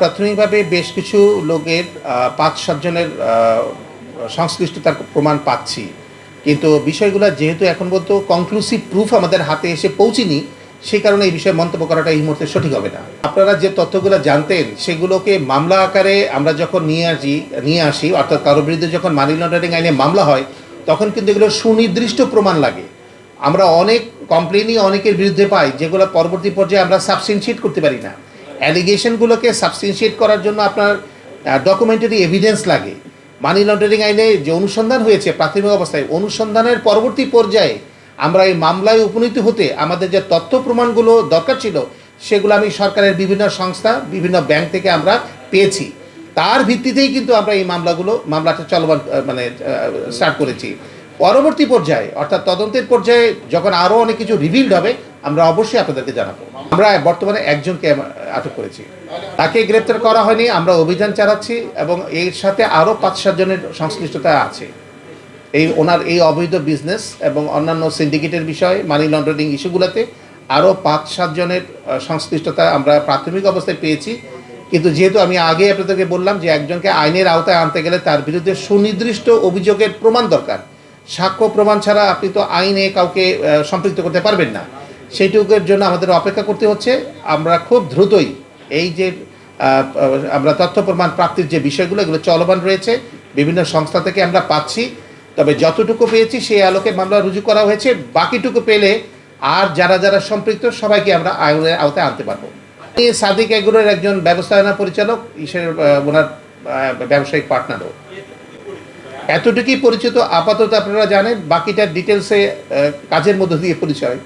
প্রাথমিকভাবে বেশ কিছু লোকের পাঁচ সাতজনের সংশ্লিষ্টতার প্রমাণ পাচ্ছি। কিন্তু বিষয়গুলো যেহেতু এখন পর্যন্ত কনক্লুসিভ প্রুফ আমাদের হাতে এসে পৌঁছেনি সেই কারণে এই বিষয়ে মন্তব্য করাটা এই মুহূর্তে সঠিক হবে না। আপনারা যে তথ্যগুলো জানতেন, সেগুলোকে মামলা আকারে আমরা যখন নিয়ে আসি নিয়ে আসি, অর্থাৎ কারোর বিরুদ্ধে যখন মানি লন্ডারিং আইনে মামলা হয়, তখন কিন্তু এগুলো সুনির্দিষ্ট প্রমাণ লাগে। আমরা অনেক কমপ্লেনই অনেকের বিরুদ্ধে পাই, যেগুলো পরবর্তী পর্যায়ে আমরা সাবস্টেনশিয়েট করতে পারি না। অ্যালিগেশনগুলোকে সাবস্টেনশিয়েট করার জন্য আপনার ডকুমেন্টারি এভিডেন্স লাগে। মানি লন্ডারিং আইনে যে অনুসন্ধান হয়েছে প্রাথমিক অবস্থায়, অনুসন্ধানের পরবর্তী পর্যায়ে আমরা এই মামলায় উপনীত হতে আমাদের যে তথ্য প্রমাণগুলো দরকার ছিল, সেগুলো আমি সরকারের বিভিন্ন সংস্থা, বিভিন্ন ব্যাংক থেকে আমরা পেয়েছি। তার ভিত্তিতেই কিন্তু আমরা এই মামলাগুলো, মামলাটা চলমান মানে স্টার্ট করেছি। পরবর্তী পর্যায়ে, অর্থাৎ তদন্তের পর্যায়ে যখন আরও অনেক কিছু রিভিল্ড হবে আমরা অবশ্যই আপনাদেরকে জানাব। আমরা বর্তমানে একজনকে আটক করেছি। তাকে গ্রেপ্তার করা হয়নি, আমরা অভিযান চালাচ্ছি এবং এর সাথে আরও পাঁচ সাতজনের সংশ্লিষ্টতা আছে। এই ওনার এই অবৈধ বিজনেস এবং অন্যান্য সিন্ডিকেটের বিষয়ে মানি লন্ডারিং ইস্যুগুলোতে আরও পাঁচ সাতজনের সংশ্লিষ্টতা আমরা প্রাথমিক অবস্থায় পেয়েছি। কিন্তু যেহেতু আমি আগে আপনাদেরকে বললাম যে একজনকে আইনের আওতায় আনতে গেলে তার বিরুদ্ধে সুনির্দিষ্ট অভিযোগের প্রমাণ দরকার। সাক্ষ্য প্রমাণ ছাড়া আপনি তো আইনে কাউকে সম্পৃক্ত করতে পারবেন না। সেইটুকুর জন্য আমাদের অপেক্ষা করতে হচ্ছে। আমরা খুব দ্রুতই এই যে আমরা তথ্য প্রমাণ প্রাপ্তির যে বিষয়গুলো এগুলো চলমান রয়েছে। বিভিন্ন সংস্থা থেকে আমরা পাচ্ছি। তবে যতটুকু পেয়েছি সেই আলোকে মামলা রুজু করা হয়েছে। বাকিটুকু পেলে আর যারা যারা সম্পৃক্ত সবাইকে আমরা আইনের আওতায় আনতে পারব। সাদিক এগুলোর একজন ব্যবস্থাপনা পরিচালক আহ, ওনার ব্যবসায়িক পার্টনারও। এতটুকুই পরিচিত আপাতত আপনারা জানেন বাকিটার ডিটেলসে কাজের মধ্য দিয়ে পরিচয়।